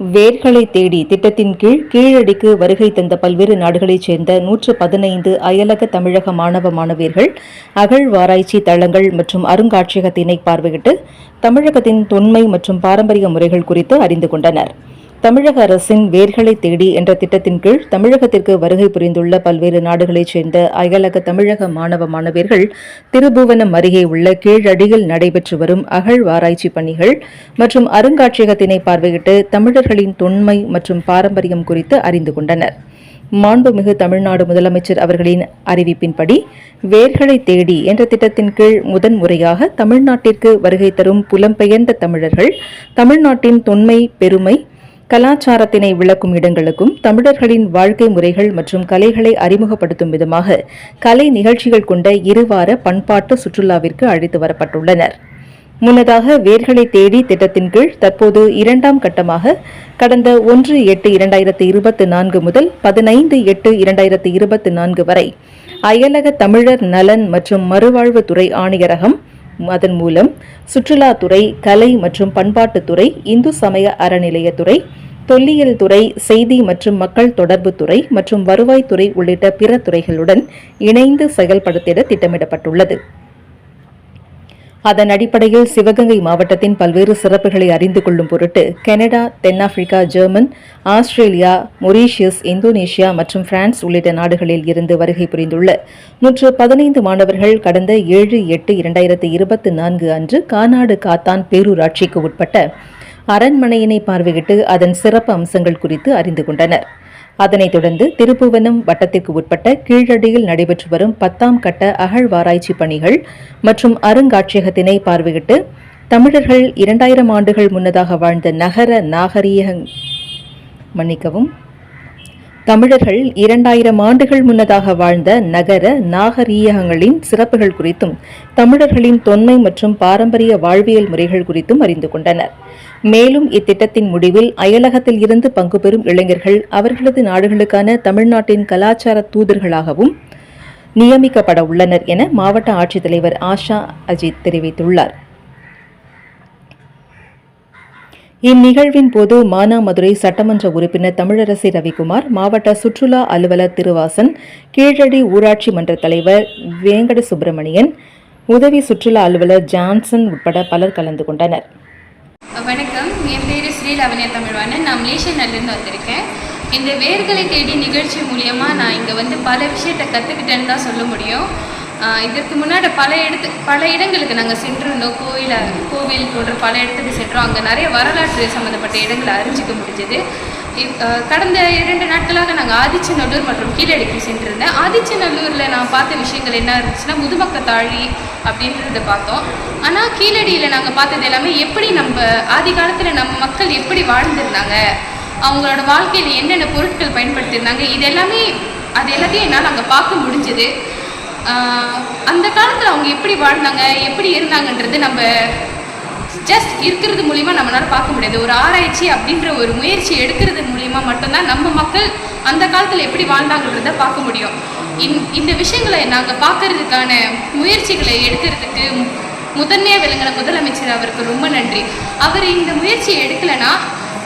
வேர்களை தேடி திட்டத்தின் கீழ் கீழடிக்கு வருகை தந்த பல்வேறு நாடுகளைச் சேர்ந்த நூற்று பதினைந்து அயலக தமிழக மாணவ மாணவியர்கள் அகழ்வாராய்ச்சி தளங்கள் மற்றும் அருங்காட்சியகத்தினை பார்வையிட்டு தமிழகத்தின் தொன்மை மற்றும் பாரம்பரிய முறைகள் குறித்து அறிந்து கொண்டனர். தமிழக அரசின் வேர்களை தேடி என்ற திட்டத்தின் கீழ் தமிழகத்திற்கு வருகை புரிந்துள்ள பல்வேறு நாடுகளைச் சேர்ந்த அயலக தமிழக மாணவ மாணவியர்கள் திருபுவனம் அருகே உள்ள கீழடியில் நடைபெற்று வரும் அகழ்வாராய்ச்சி பணிகள் மற்றும் அருங்காட்சியகத்தினை பார்வையிட்டு தமிழர்களின் தொன்மை மற்றும் பாரம்பரியம் குறித்து அறிந்து கொண்டனர். மாண்புமிகு தமிழ்நாடு முதலமைச்சர் அவர்களின் அறிவிப்பின்படி வேர்களை தேடி என்ற திட்டத்தின் கீழ் முதன்முறையாக தமிழ்நாட்டிற்கு வருகை தரும் புலம்பெயர்ந்த தமிழர்கள் தமிழ்நாட்டின் தொன்மை பெருமை கலாச்சாரத்தினை விளக்கும் இடங்களுக்கும் தமிழர்களின் வாழ்க்கை முறைகள் மற்றும் கலைகளை அறிமுகப்படுத்தும் விதமாக கலை நிகழ்ச்சிகள் கொண்ட இருவார பண்பாட்டு சுற்றுலாவிற்கு அழைத்து வரப்பட்டுள்ளனர். முன்னதாக வேர்களை தேடி திட்டத்தின் கீழ் தற்போது இரண்டாம் கட்டமாக கடந்த ஒன்று எட்டு இரண்டாயிரத்து இருபத்தி நான்கு முதல் பதினைந்து எட்டு இரண்டாயிரத்து இருபத்தி நான்கு வரை அயலக தமிழர் நலன் மற்றும் மறுவாழ்வுத்துறை ஆணையரகம் அதன் மூலம் சுற்றுலாத்துறை கலை மற்றும் பண்பாட்டுத்துறை இந்து சமய அறநிலையத்துறை தொல்லியல் துறை செய்தி மற்றும் மக்கள் தொடர்பு துறை மற்றும் வருவாய்த்துறை உள்ளிட்ட பிற துறைகளுடன் இணைந்து செயல்படுத்திட திட்டமிடப்பட்டுள்ளது. அதன் அடிப்படையில் சிவகங்கை மாவட்டத்தின் பல்வேறு சிறப்புகளை அறிந்து கொள்ளும் பொருட்டு கனடா தென்னாப்பிரிக்கா ஜெர்மன் ஆஸ்திரேலியா மொரீஷியஸ் இந்தோனேஷியா மற்றும் பிரான்ஸ் உள்ளிட்ட நாடுகளில் இருந்து வருகை புரிந்துள்ள நூற்று பதினைந்து மாணவர்கள் கடந்த ஏழு எட்டு இரண்டாயிரத்து இருபத்தி நான்கு அன்று காநாடு காத்தான் பேரூராட்சிக்கு உட்பட்ட அரண்மனையினை பார்வையிட்டு அதன் சிறப்பு அம்சங்கள் குறித்து அறிந்து கொண்டனர். அதனைத் தொடர்ந்து திருப்புவனம் வட்டத்திற்கு உட்பட்ட கீழடியில் நடைபெற்று வரும் பத்தாம் கட்ட அகழ்வாராய்ச்சி பணிகள் மற்றும் அருங்காட்சியகத்தினை பார்வையிட்டு தமிழர்கள் இரண்டாயிரம் ஆண்டுகள் முன்னதாக வாழ்ந்த நகர நாகரீக மன்னிக்கவும் தமிழர்கள் இரண்டாயிரம் ஆண்டுகள் முன்னதாக வாழ்ந்த நகர நாகரீகங்களின் சிறப்புகள் குறித்தும் தமிழர்களின் தொன்மை மற்றும் பாரம்பரிய வாழ்வியல் முறைகள் குறித்தும் அறிந்து கொண்டனர். மேலும் இத்திட்டத்தின் முடிவில் அயலகத்தில் இருந்து பங்கு பெறும் இளைஞர்கள் அவர்களது நாடுகளுக்கான தமிழ்நாட்டின் கலாச்சார தூதர்களாகவும் நியமிக்கப்பட உள்ளனர் என மாவட்ட ஆட்சித்தலைவர் ஆஷா அஜித் தெரிவித்துள்ளார். இந்நிகழ்வின் போது மானாமதுரை சட்டமன்ற உறுப்பினர் தமிழரசி ரவிக்குமார் மாவட்ட சுற்றுலா அலுவலர் திருவாசன் கீழடி ஊராட்சி மன்ற தலைவர் வேங்கட சுப்பிரமணியன் உதவி சுற்றுலா அலுவலர் ஜான்சன் உட்பட பலர் கலந்து கொண்டனர். வணக்கம். என் பேர் ஸ்ரீலாவண்யா தமிழ்வாணன். நான் மலேசியன்லேருந்து வந்திருக்கேன். இந்த வேர்களை தேடி நிகழ்ச்சி மூலியமாக நான் இங்கே வந்து பல விஷயத்தை கற்றுக்கிட்டேன்னு தான் சொல்ல முடியும். இதற்கு முன்னாடி பல இடத்து பல இடங்களுக்கு நாங்கள் சென்றிருந்தோம். கோயில் கோவில் போன்ற பல இடத்துக்கு சென்றோம். அங்கே நிறைய வரலாற்று சம்மந்தப்பட்ட இடங்களை அறிஞ்சிக்க முடிஞ்சது. கடந்த இரண்டு நாட்களாக நாங்கள் ஆதிச்சநல்லூர் மற்றும் கீழடிக்கு சென்றிருந்தேன். ஆதிச்சநல்லூரில் நான் பார்த்த விஷயங்கள் என்ன இருந்துச்சுன்னா முதுமக்க தாழி அப்படின்றத பார்த்தோம். ஆனால் கீழடியில் நாங்கள் பார்த்தது எல்லாமே எப்படி நம்ம ஆதி காலத்தில் நம்ம மக்கள் எப்படி வாழ்ந்திருந்தாங்க அவங்களோட வாழ்க்கையில் என்னென்ன பொருட்கள் பயன்படுத்தியிருந்தாங்க இது எல்லாமே அது எல்லாத்தையும் என்னால் அங்கே பார்க்க முடிஞ்சது. அந்த காலத்தில் அவங்க எப்படி வாழ்ந்தாங்க எப்படி இருந்தாங்கன்றது நம்ம ஜஸ்ட் இருக்கிறது மூலிமா நம்மளால் பார்க்க முடியாது. ஒரு ஆராய்ச்சி அப்படின்ற ஒரு முயற்சி எடுக்கிறது மூலிமா மட்டும்தான் நம்ம மக்கள் அந்த காலத்தில் எப்படி வாழ்ந்தாங்கன்றத பார்க்க முடியும். இந் இந்த விஷயங்களை நாங்கள் பார்க்கறதுக்கான முயற்சிகளை எடுக்கிறதுக்கு முதன்மையாக விளங்கின முதலமைச்சர் அவருக்கு ரொம்ப நன்றி. அவர் இந்த முயற்சியை எடுக்கலைன்னா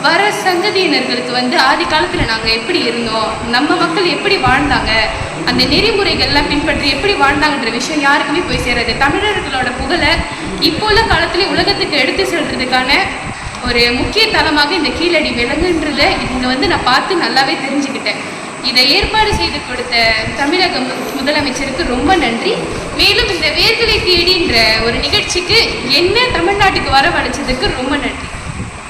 வர சங்கதியினர்களுக்கு வந்து ஆதி காலத்தில் நாங்கள் எப்படி இருந்தோம் நம்ம மக்கள் எப்படி வாழ்ந்தாங்க அந்த நெறிமுறைகள்லாம் பின்பற்றி எப்படி வாழ்ந்தாங்கன்ற விஷயம் யாருக்குமே போய் சேராது. தமிழர்களோட புகழை இப்போ உள்ள காலத்துலேயே உலகத்துக்கு எடுத்து செல்றதுக்கான ஒரு முக்கிய தளமாக இந்த கீழடி விலங்குன்றதை இங்கே வந்து நான் பார்த்து நல்லாவே தெரிஞ்சுக்கிட்டேன். இதை ஏற்பாடு செய்து கொடுத்த தமிழக மு- முதலமைச்சருக்கு ரொம்ப நன்றி. மேலும் இந்த வேர்களை தேடின்ற ஒரு நிகழ்ச்சிக்கு என்ன தமிழ்நாட்டுக்கு வரவழைச்சதுக்கு ரொம்ப நன்றி.